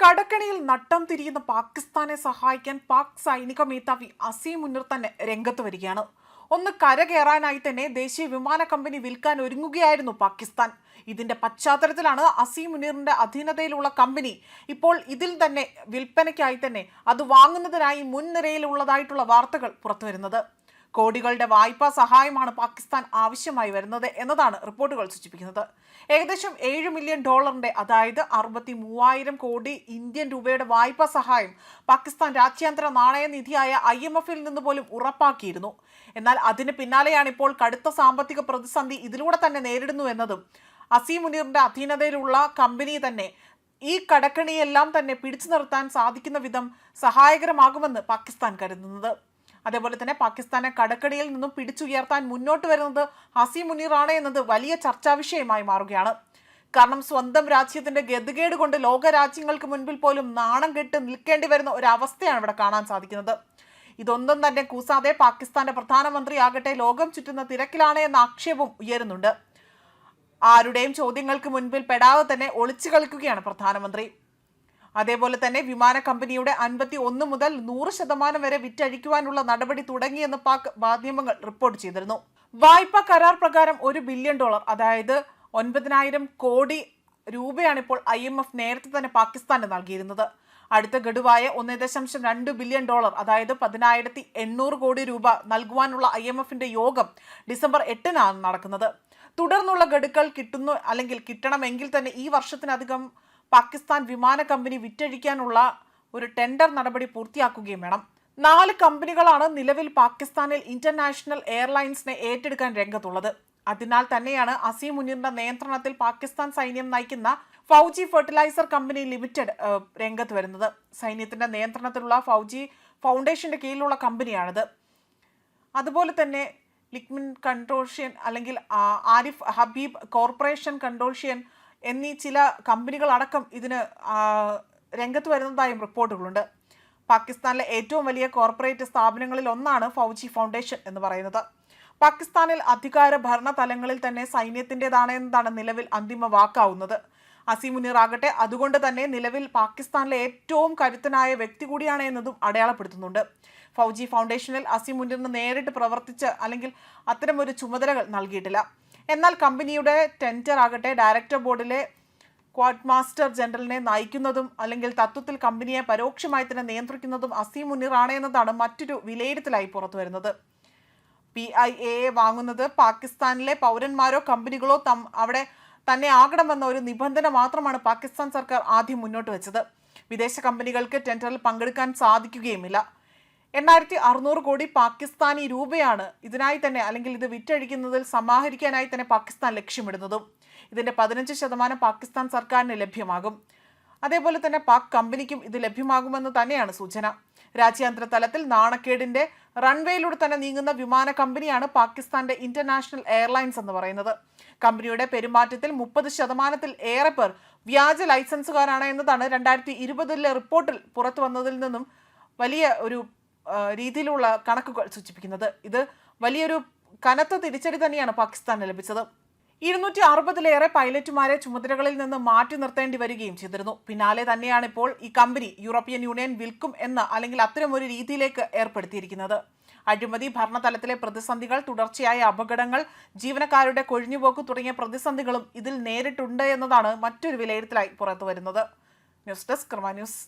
കടക്കണിയിൽ നട്ടം തിരിയുന്ന പാകിസ്ഥാനെ സഹായിക്കാൻ പാക് സൈനിക മേധാവി അസീം മുന്നിർ തന്നെ രംഗത്ത് വരികയാണ്. ഒന്ന് കരകയറാനായി തന്നെ ദേശീയ വിമാന കമ്പനി വിൽക്കാൻ ഒരുങ്ങുകയായിരുന്നു പാകിസ്ഥാൻ. ഇതിന്റെ പശ്ചാത്തലത്തിലാണ് അസീം മുനീറിന്റെ അധീനതയിലുള്ള കമ്പനി ഇപ്പോൾ ഇതിൽ തന്നെ വിൽപ്പനയ്ക്കായി തന്നെ അത് വാങ്ങുന്നതിനായി മുൻനിരയിലുള്ളതായിട്ടുള്ള വാർത്തകൾ പുറത്തുവരുന്നത്. കോടികളുടെ വായ്പാ സഹായമാണ് പാകിസ്ഥാൻ ആവശ്യമായി വരുന്നത് എന്നതാണ് റിപ്പോർട്ടുകൾ സൂചിപ്പിക്കുന്നത്. ഏകദേശം ഏഴ് മില്യൺ ഡോളറിന്റെ അതായത് അറുപത്തി മൂവായിരം കോടി ഇന്ത്യൻ രൂപയുടെ വായ്പാ സഹായം പാകിസ്ഥാൻ രാജ്യാന്തര നാണയനിധിയായ ഐ എം എഫിൽ നിന്ന് പോലും ഉറപ്പാക്കിയിരുന്നു. എന്നാൽ അതിന് പിന്നാലെയാണ് ഇപ്പോൾ കടുത്ത സാമ്പത്തിക പ്രതിസന്ധി ഇതിലൂടെ തന്നെ നേരിടുന്നു എന്നതും അസീം മുനീറിന്റെ അധീനതയിലുള്ള കമ്പനി തന്നെ ഈ കടക്കണിയെല്ലാം തന്നെ പിടിച്ചു നിർത്താൻ സാധിക്കുന്ന വിധം സഹായകരമാകുമെന്ന് പാകിസ്ഥാൻ കരുതുന്നത്. അതേപോലെ തന്നെ പാകിസ്ഥാനെ കടക്കടിയിൽ നിന്നും പിടിച്ചുയർത്താൻ മുന്നോട്ട് വരുന്നത് ഹസീം മുനീറാണ് എന്നത് വലിയ ചർച്ചാ വിഷയമായി മാറുകയാണ്. കാരണം സ്വന്തം രാജ്യത്തിന്റെ ഗതികേട് കൊണ്ട് ലോക രാജ്യങ്ങൾക്ക് മുൻപിൽ പോലും നാണം കെട്ട് നിൽക്കേണ്ടി വരുന്ന ഒരു അവസ്ഥയാണ് ഇവിടെ കാണാൻ സാധിക്കുന്നത്. ഇതൊന്നും തന്നെ കൂസാതെ പാകിസ്ഥാന്റെ പ്രധാനമന്ത്രി ആകട്ടെ ലോകം ചുറ്റുന്ന തിരക്കിലാണ് എന്ന ആക്ഷേപം ഉയരുന്നുണ്ട്. ആരുടെയും ചോദ്യങ്ങൾക്ക് മുൻപിൽ പെടാതെ തന്നെ ഒളിച്ചു കളിക്കുകയാണ് പ്രധാനമന്ത്രി. അതേപോലെ തന്നെ വിമാന കമ്പനിയുടെ അൻപത്തി ഒന്ന് മുതൽ നൂറ് ശതമാനം വരെ വിറ്റഴിക്കുവാനുള്ള നടപടി തുടങ്ങിയെന്ന് പാക് മാധ്യമങ്ങൾ റിപ്പോർട്ട് ചെയ്തിരുന്നു. വായ്പാ കരാർ പ്രകാരം ഒരു ബില്യൺ ഡോളർ അതായത് ഒൻപതിനായിരം കോടി രൂപയാണ് ഇപ്പോൾ ഐ എം എഫ് നേരത്തെ തന്നെ പാകിസ്ഥാന് നൽകിയിരുന്നത്. അടുത്ത ഗഡുവായ ഒന്നേ ദശാംശം രണ്ട് ബില്യൺ ഡോളർ അതായത് പതിനായിരത്തി എണ്ണൂറ് കോടി രൂപ നൽകുവാനുള്ള ഐ എം എഫിന്റെ യോഗം ഡിസംബർ എട്ടിനാണ് നടക്കുന്നത്. തുടർന്നുള്ള ഗഡുക്കൾ കിട്ടുന്നു അല്ലെങ്കിൽ കിട്ടണമെങ്കിൽ തന്നെ ഈ വർഷത്തിനധികം പാകിസ്ഥാൻ വിമാന കമ്പനി വിറ്റഴിക്കാനുള്ള ഒരു ടെൻഡർ നടപടി പൂർത്തിയാക്കുകയും വേണം. നാല് കമ്പനികളാണ് നിലവിൽ പാകിസ്ഥാനിൽ ഇന്റർനാഷണൽ എയർലൈൻസിനെ ഏറ്റെടുക്കാൻ രംഗത്തുള്ളത്. അതിനാൽ തന്നെയാണ് അസീം മുനീറിന്റെ നിയന്ത്രണത്തിൽ പാകിസ്ഥാൻ സൈന്യം നയിക്കുന്ന ഫൗജി ഫെർട്ടിലൈസർ കമ്പനി ലിമിറ്റഡ് രംഗത്ത് വരുന്നത്. സൈന്യത്തിന്റെ നിയന്ത്രണത്തിലുള്ള ഫൗജി ഫൗണ്ടേഷന്റെ കീഴിലുള്ള കമ്പനിയാണിത്. അതുപോലെ തന്നെ ലിക്മിൻ കൺട്രോൾഷ്യൻ അല്ലെങ്കിൽ ആരിഫ് ഹബീബ് കോർപ്പറേഷൻ കൺട്രോഷ്യൻ എന്നീ ചില കമ്പനികളടക്കം ഇതിന് രംഗത്ത് വരുന്നതായും റിപ്പോർട്ടുകളുണ്ട്. പാകിസ്ഥാനിലെ ഏറ്റവും വലിയ കോർപ്പറേറ്റ് സ്ഥാപനങ്ങളിൽ ഒന്നാണ് ഫൗജി ഫൗണ്ടേഷൻ എന്ന് പറയുന്നത്. പാകിസ്ഥാനിൽ അധികാര ഭരണ തലങ്ങളിൽ തന്നെ സൈന്യത്തിന്റെതാണ് എന്നതാണ് നിലവിൽ അന്തിമ വാക്കാവുന്നത്. അസീം ആകട്ടെ അതുകൊണ്ട് തന്നെ നിലവിൽ പാകിസ്ഥാനിലെ ഏറ്റവും കരുത്തനായ വ്യക്തി കൂടിയാണ് എന്നതും അടയാളപ്പെടുത്തുന്നുണ്ട്. ഫൗജി ഫൗണ്ടേഷനിൽ അസിമുനീറിന് നേരിട്ട് പ്രവർത്തിച്ച് അല്ലെങ്കിൽ അത്തരമൊരു ചുമതലകൾ നൽകിയിട്ടില്ല. എന്നാൽ കമ്പനിയുടെ ടെൻഡർ ആകട്ടെ ഡയറക്ടർ ബോർഡിലെ ക്വാഡ് മാസ്റ്റർ ജനറലിനെ നയിക്കുന്നതും അല്ലെങ്കിൽ തത്വത്തിൽ കമ്പനിയെ പരോക്ഷമായി തന്നെ നിയന്ത്രിക്കുന്നതും അസീം മുനീറാണ് എന്നതാണ് മറ്റൊരു വിലയിരുത്തലായി പുറത്തു വരുന്നത് പി ഐ എ വാങ്ങുന്നത് പാകിസ്ഥാനിലെ പൗരന്മാരോ കമ്പനികളോ തം അവിടെ തന്നെ ആകണമെന്ന ഒരു നിബന്ധന മാത്രമാണ് പാകിസ്ഥാൻ സർക്കാർ ആദ്യം മുന്നോട്ട് വെച്ചത്. വിദേശ കമ്പനികൾക്ക് ടെൻഡറിൽ പങ്കെടുക്കാൻ സാധിക്കുകയുമില്ല. എണ്ണായിരത്തി അറുന്നൂറ് കോടി പാകിസ്ഥാനി രൂപയാണ് ഇതിനായി തന്നെ അല്ലെങ്കിൽ ഇത് വിറ്റഴിക്കുന്നതിൽ സമാഹരിക്കാനായി തന്നെ പാകിസ്ഥാൻ ലക്ഷ്യമിടുന്നതും. ഇതിന്റെ പതിനഞ്ച് ശതമാനം പാകിസ്ഥാൻ സർക്കാരിന് ലഭ്യമാകും. അതേപോലെ തന്നെ പാക് കമ്പനിക്കും ഇത് ലഭ്യമാകുമെന്ന് തന്നെയാണ് സൂചന. രാജ്യാന്തര തലത്തിൽ നാണക്കേടിന്റെ റൺവേയിലൂടെ തന്നെ നീങ്ങുന്ന വിമാന കമ്പനിയാണ് പാകിസ്ഥാന്റെ ഇന്റർനാഷണൽ എയർലൈൻസ് എന്ന് പറയുന്നത്. കമ്പനിയുടെ പെരുമാറ്റത്തിൽ മുപ്പത് ശതമാനത്തിൽ ഏറെ പേർ വ്യാജ ലൈസൻസുകാരാണ് എന്നതാണ് രണ്ടായിരത്തി ഇരുപതിലെ റിപ്പോർട്ടിൽ പുറത്തു വന്നതിൽ നിന്നും വലിയ ഒരു രീതിയിലുള്ള കണക്കുകൾ സൂചിപ്പിക്കുന്നത്. ഇത് വലിയൊരു കനത്ത തിരിച്ചടി തന്നെയാണ് പാകിസ്ഥാന് ലഭിച്ചത്. ഇരുന്നൂറ്റി അറുപതിലേറെ പൈലറ്റുമാരെ ചുമതലകളിൽ നിന്ന് മാറ്റി നിർത്തേണ്ടി വരികയും ചെയ്തിരുന്നു. പിന്നാലെ തന്നെയാണ് ഇപ്പോൾ ഈ കമ്പനി യൂറോപ്യൻ യൂണിയൻ വിൽക്കും എന്ന് അല്ലെങ്കിൽ അത്തരമൊരു രീതിയിലേക്ക് ഏർപ്പെടുത്തിയിരിക്കുന്നത്. അഴിമതി ഭരണതലത്തിലെ പ്രതിസന്ധികൾ തുടർച്ചയായ അപകടങ്ങൾ ജീവനക്കാരുടെ കൊഴിഞ്ഞുപോക്ക് തുടങ്ങിയ പ്രതിസന്ധികളും ഇതിൽ നേരിട്ടുണ്ട് എന്നതാണ് മറ്റൊരു വിലയിരുത്തലായി പുറത്തു വരുന്നത് ന്യൂസ് ഡെസ്ക് കർമ്മ ന്യൂസ്.